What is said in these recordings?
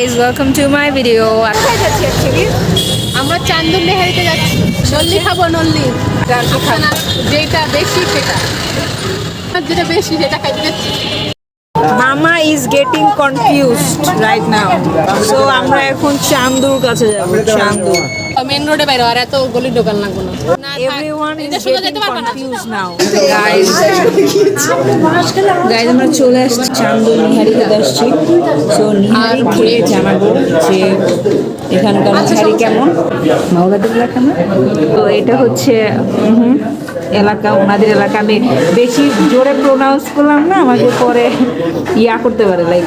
Guys welcome to my video কোথায় যাচ্ছি actually আমরা চান্দুর নেহারিতে যাচ্ছি। নল্লি খাব, নল্লি। যেটা বেশি সেটা। যেটা বেশি সেটা মামা is getting confused right now so আমরা এখন চান্দুর কাছে যাব, চান্দুর। মেন রোডে বাইরে আর এত গলির দোকান লাগবো না। না, না গাইজ আমরা চলে আসছি চান্দুর নিহারি খেতে আসছি। সো নিহারি খেয়ে জানাব যে এখানকার নিহারি কেমন? মাওগাদুল্লাহ কেমন তো এটা হচ্ছে উহুম, এলাকা ওনাদের এলাকা। আমি বেশি জোরে প্রোনাউন্স করলাম না আমাকে পরে ইয়া করতে পারে লাইক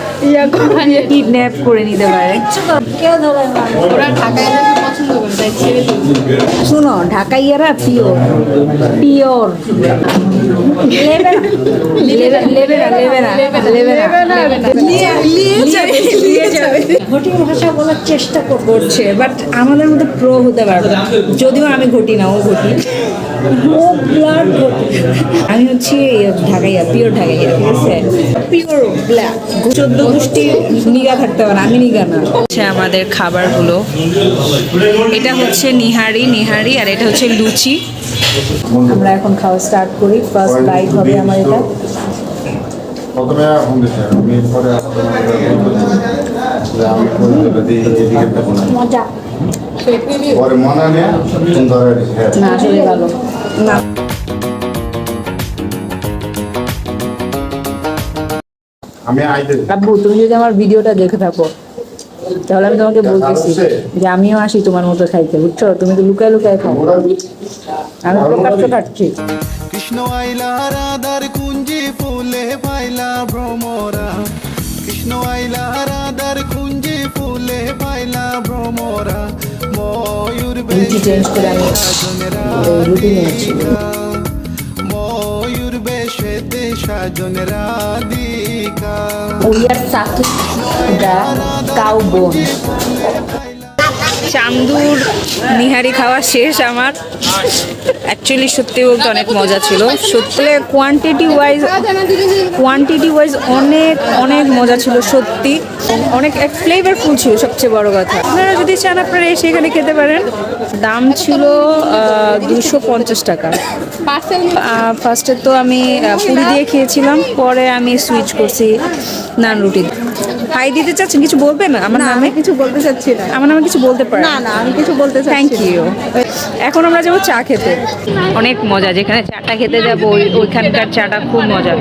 কিডন্যাপ করে। নিতে পারে। ওরা ঢাকায় শুনো ঢাকাইয়ারা পিওর পিওর ঘটি ভাষা বলার চেষ্টা করছে বাট আমাদের মধ্যে প্রো হতে পারবে যদিও আমি ঘটি না ও ঘটি। ও ব্লাড ঘটি। আমি হচ্ছি ঢাকাইয়া পিওর ঢাকাইয়া ঠিক আছে? পিওর ব্ল্যাক চোদ্দ গোষ্ঠী নিগা থাকতে না আমি নিগা না। হচ্ছে আমাদের খাবারগুলো। এটা হচ্ছে নিহারি নিহারি আর এটা হচ্ছে লুচি। আমরা এখন খাওয়া স্টার্ট করি। ফার্স্ট বাইট হবে আমার এটা। প্রথমে দিতে আমি পরে যে আমি না পরে মনে নিয়ে সুন্দর হ্যাঁ না আসলে ভালো। না। আমি আইতে আব্বু তুমি যদি আমার ভিডিওটা দেখে থাকো। তাহলে আমি তোমাকে বলতেছি যে আমিও আসি তোমার মতো খাইতে বুঝছ? তুমি তো লুকায় লুকায় খাও। আমি প্রকাশ্য খাচ্ছি কৃষ্ণ আইলা রাধার কুঞ্জি ফুলে পাইলা ভ্রমরা। কৃষ্ণ আইলা রাধার কুঞ্জি ফুলে পাইলা ভ্রমরা। ময়ূর রুটি চেঞ্জ করে আমি রুটি নিয়েছি ময়ূর বেশেতে সাজন Radhika Are the cow bone. চান্দুর nihari খাওয়া শেষ আমার। অ্যাকচুয়ালি সত্যি বলতে অনেক মজা ছিল। সত্যি কোয়ান্টিটি ওয়াইজ কোয়ান্টিটি ওয়াইজ অনেক অনেক মজা ছিল, সত্যি। অনেক ফ্লেভারফুল ছিল সবচেয়ে বড় কথা। আপনারা যদি চান আপনারা এসে এখানে খেতে পারেন। দাম ছিল দুশো পঞ্চাশ টাকা। ফার্স্টে তো আমি পুরি দিয়ে খেয়েছিলাম পরে আমি সুইচ করছি নান রুটি হাই দিতে চাচ্ছেন? কিছু বলবেন? আমার নামে? কিছু বলতে চাচ্ছি না। আমার নামে কিছু বলতে পারেন? না না আমি কিছু বলতে চাই থ্যাংক ইউ এখন আমরা যাব চা খেতে। অনেক মজা যেখানে চাটা খেতে যাব ওইখানকার চাটা খুব মজা।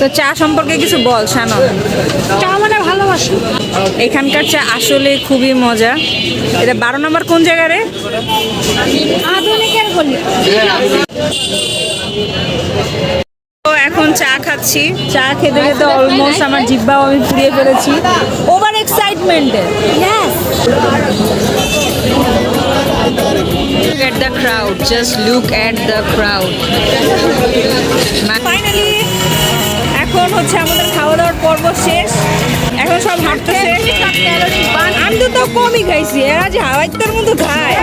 তো চা সম্পর্কে কিছু বল শানন চা মানে ভালোবাসি। এখানকার চা আসলে খুবই মজা। এটা বারো নম্বর কোন জায়গায় রে? আধুনিকের গলি। এখন চা খাচ্ছি। চা খেতে খেতে অলমোস্ট আমার জিব্বাও আমি পুড়িয়ে ফেলেছি। ওভার এক্সাইটমেন্টে crowd. Just look at the crowd. Finally, এখন হচ্ছে আমাদের খাওয়া দাওয়ার পর্ব শেষ এখন সব হাঁটতেছে আমি তো তাও কমই খাইছি এরা যে হাওয়াইতার মতো খায়